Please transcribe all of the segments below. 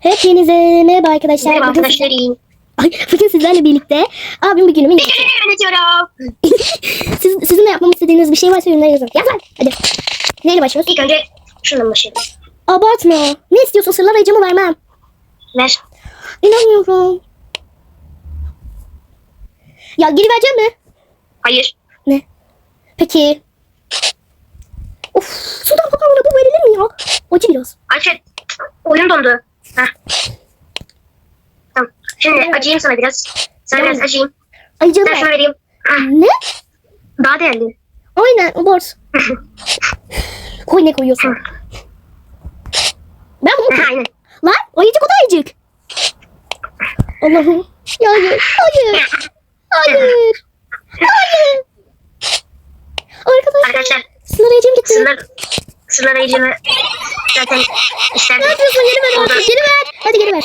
Hepinize merhaba arkadaşlar. Merhaba Bugün, arkadaşlarım. Ay, bugün sizlerle birlikte abim bir günümü günü yönetiyorum. Siz, sizin de yapmamı istediğiniz bir şey varsa yorumlara yazın. Yaz lan. Hadi. Neyle başlıyoruz? İlk önce şundan başlayalım. Abartma. Ne istiyorsun? Sırlar ayıcımı vermem. Ver. İnanmıyorum. Ya geri verecek mi? Hayır. Ne? Peki. Of. Sudan papağanına bu verilir mi ya? Acı biraz. Ayşe oyun dondu. Heh. Tamam. Şimdi acıyım sana biraz. Sana biraz acıyım. Ben şunu ver. vereyim. Ne? Daha değerli. Aynen. Abart. Koy ne koyuyorsun? Ben bunu Aynen. Lan ayıcık o da ayıcık. Allah'ım. Ya hayır. Hayır. Hayır. Hayır. Arkadaşlar. Arkadaşlar Sınır ayıcım gitti. sınır sınır ayıcımı zaten Ne isterdim. yapıyorsun? Geri ver artık. Geri ver. Hadi geri ver.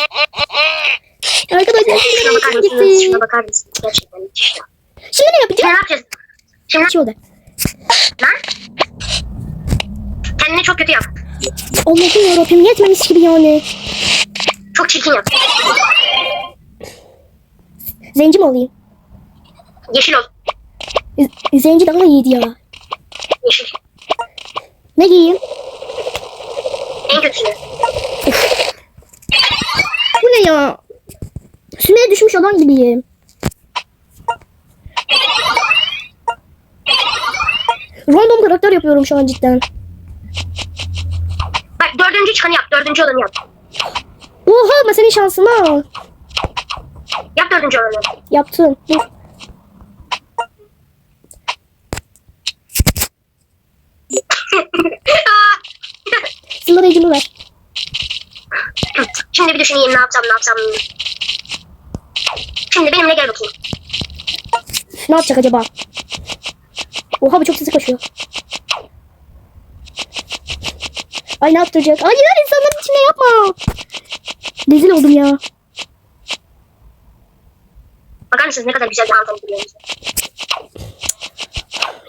Arkadaşlar Şuna bakar mısınız? Şuna bakar mısınız? Gerçekten müthiş. Şimdi ne yapacağız? ne yapacağız? Şimdi şey oldu. lan. Kendini çok kötü yap. Allah'ım yarabbim yetmemiş gibi yani. Çok çirkin yap. Zenci mi olayım? Yeşil ol. Z- Zenci daha iyiydi ya. Yeşil. Ne giyeyim? En kötüsü. Bu ne ya? Sümeye düşmüş olan gibiyim. Random karakter yapıyorum şu an cidden. Bak dördüncü çıkanı yap. Dördüncü olanı yap. Oha ama senin şansına. Yap dördüncü olanı. Yaptım. Dur. Ver. Şimdi bir düşüneyim ne yapsam ne yapsam. Şimdi benimle gel bakayım. Ne yapacak acaba? Oha bu çok sesi kaçıyor. Ay ne yaptıracak? Hayır insanların içine yapma. Rezil oldum ya. Bakar mısınız ne kadar güzel bir hanımefendi biliyor musunuz?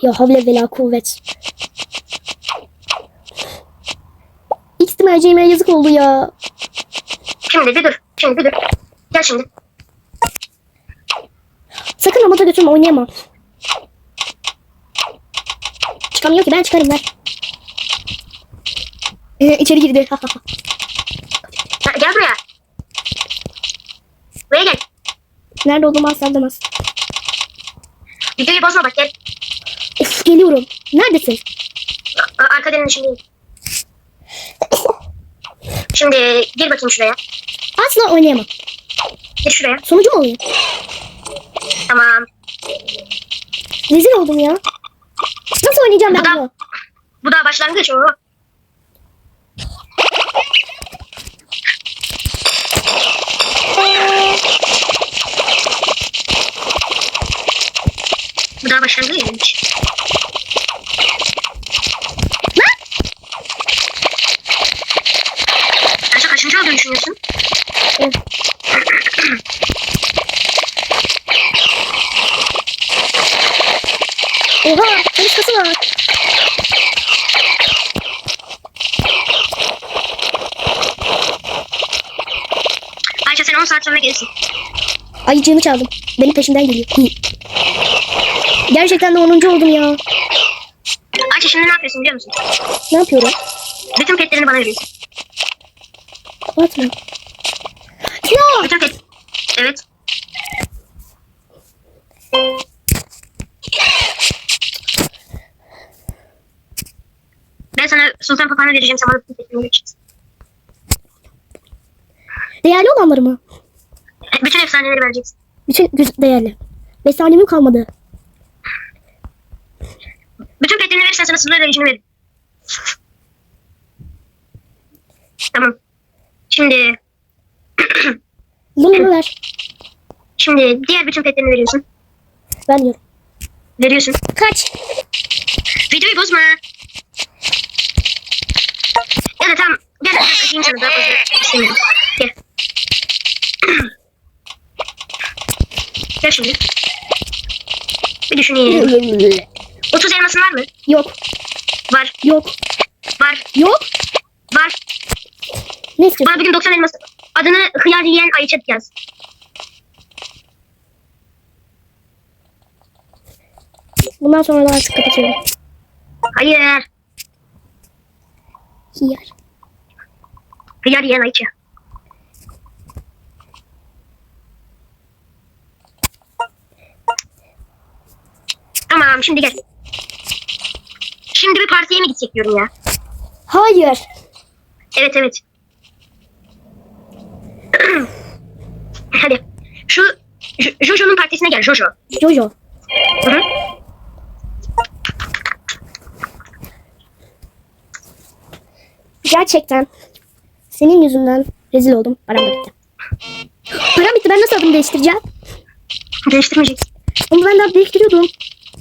Ya havle ve la kuvvet. Merceğime yazık oldu ya. Şimdi bir dur. Şimdi bir dur. Gel şimdi. Sakın amata götürme oynayamam. Çıkamıyor ki ben çıkarım ver. Ee, içeri girdi. Ha, ha, ha. Ha, gel buraya. Buraya gel. Nerede olduğumu asla bilemez. Videoyu bozma bak gel. Of geliyorum. Neredesin? A- içindeyim. Şimdi gir bakayım şuraya. Asla oynayamam. Gir şuraya. Sonucu mu oluyor? Tamam. Rezil oldum ya. Nasıl oynayacağım ben Bu da- bunu? Bu daha başlangıç. Oo. Bu daha başlangıç. Lan! Olduğunu düşünüyorsun? Evet. Oha konuşması var. Ayşe sen 10 saat sonra gelirsin. Ayıcığımı çaldım. Benim peşimden geliyor. Gerçekten de 10. oldum ya. Ayşe şimdi ne yapıyorsun biliyor musun? Ne yapıyorum? Bütün petlerini bana veriyorsun. Atma. Ya! Bütün pet. Evet. Ben sana sultan papağanı vereceğim. Sen bana bütün petlerini vereceksin. Değerli olanları mı? Bütün efsaneleri vereceksin. Bütün değerli. Besanemim kalmadı. Bütün petlerini verirsen sana sınır arayıcını veririm. Tamam. Şimdi Bunu ver. şimdi diğer bütün petlerini veriyorsun. Vermiyorum. Veriyorsun. Kaç. Videoyu bozma. Ya da tamam. Gel açayım sana daha fazla istemiyorum. Gel. Gel şimdi. Bir düşüneyim. 30 elmasın var mı? Yok. Var. Yok. Var. Yok. Var. Ne istiyorsun? Bana bugün 90 elması Adını hıyar yiyen Ayça yaz. Bundan sonra da artık kapatıyorum. Hayır. Hiyar. Hıyar yiyen Ayça. Tamam şimdi gel. Şimdi bir partiye mi gitsek diyorum ya. Hayır. Evet evet. Hadi. Şu Jo- Jojo'nun partisine gel Jojo. Jojo. Hı hı. Gerçekten senin yüzünden rezil oldum. Param da bitti. Param bitti. Ben nasıl adımı değiştireceğim? Değiştirmeyecek. Onu ben daha biriktiriyordum.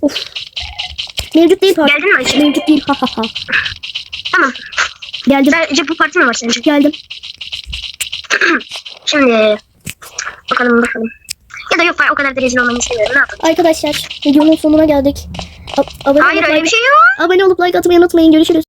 Of. Mevcut değil. Geldin mi Ayşe? Mevcut değil. Ha ha ha. Tamam. Geldim. Sadece bu parti mi var sence? Geldim. Şimdi bakalım bakalım. Ya da yok o kadar da rezil olmanı istemiyorum. Ne yapalım? Arkadaşlar videonun sonuna geldik. A- abone Hayır öyle like- bir şey yok. Abone olup like atmayı unutmayın. Görüşürüz.